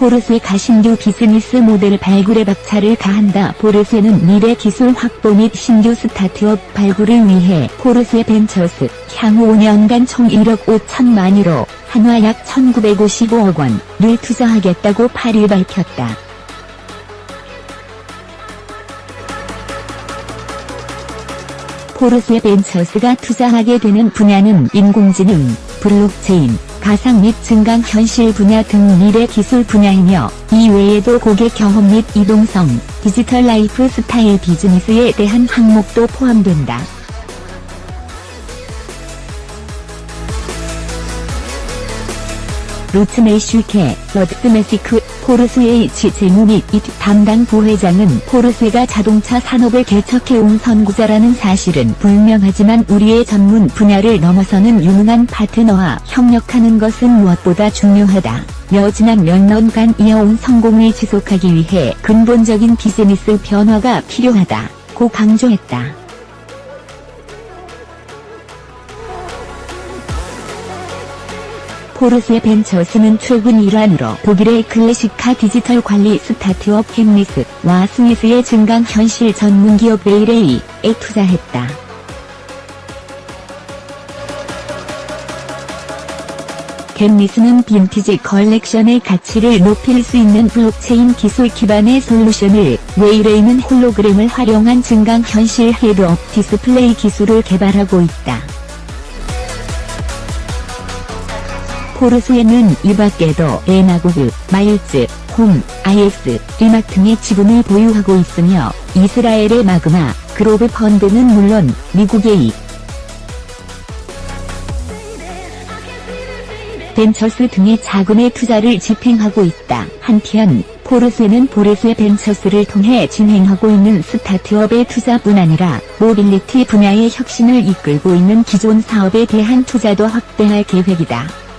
포르쉐 가 신규 비즈니스 모델 발굴에 박차를 가한다. 포르쉐는 미래 기술 확보 및 신규 스타트업 발굴을 위해 포르쉐 벤처스 향후 5년간 총 1억 5천만 유로, 한화 약 1955억 원을 투자하겠다고 8일 밝혔다. 포르쉐 벤처스가 투자하게 되는 분야는 인공지능, 블록체인, 가상 및 증강 현실 분야 등 미래 기술 분야이며 이 외에도 고객 경험 및 이동성, 디지털 라이프 스타일 비즈니스에 대한 항목도 포함된다. 루츠메 슈케, 러드메시크, 포르쉐의 지재무 및 이트 담당 부회장은 포르쉐가 자동차 산업을 개척해온 선구자라는 사실은 분명하지만 우리의 전문 분야를 넘어서는 유능한 파트너와 협력하는 것은 무엇보다 중요하다. 며 지난 몇 년간 이어온 성공을 지속하기 위해 근본적인 비즈니스 변화가 필요하다. 고 강조했다. 포르쉐 벤처스는 최근 일환으로 독일의 클래식카 디지털 관리 스타트업 햄리스와 스위스의 증강 현실 전문 기업 레이레이에 투자했다. 겜리스는 빈티지 컬렉션의 가치를 높일 수 있는 블록체인 기술 기반의 솔루션을, 웨이레이는 홀로그램을 활용한 증강현실 헤드업 디스플레이 기술을 개발하고 있다. 포르쉐는 이 밖에도 에나고그, 마일즈, 홈, IS, 리막 등의 지분을 보유하고 있으며 이스라엘의 마그마, 그로브 펀드는 물론 미국의 벤처스 등의 자금의 투자를 집행하고 있다. 한편 포르쉐는 포르쉐 벤처스를 통해 진행하고 있는 스타트업의 투자뿐 아니라 모빌리티 분야의 혁신을 이끌고 있는 기존 사업에 대한 투자도 확대할 계획이다.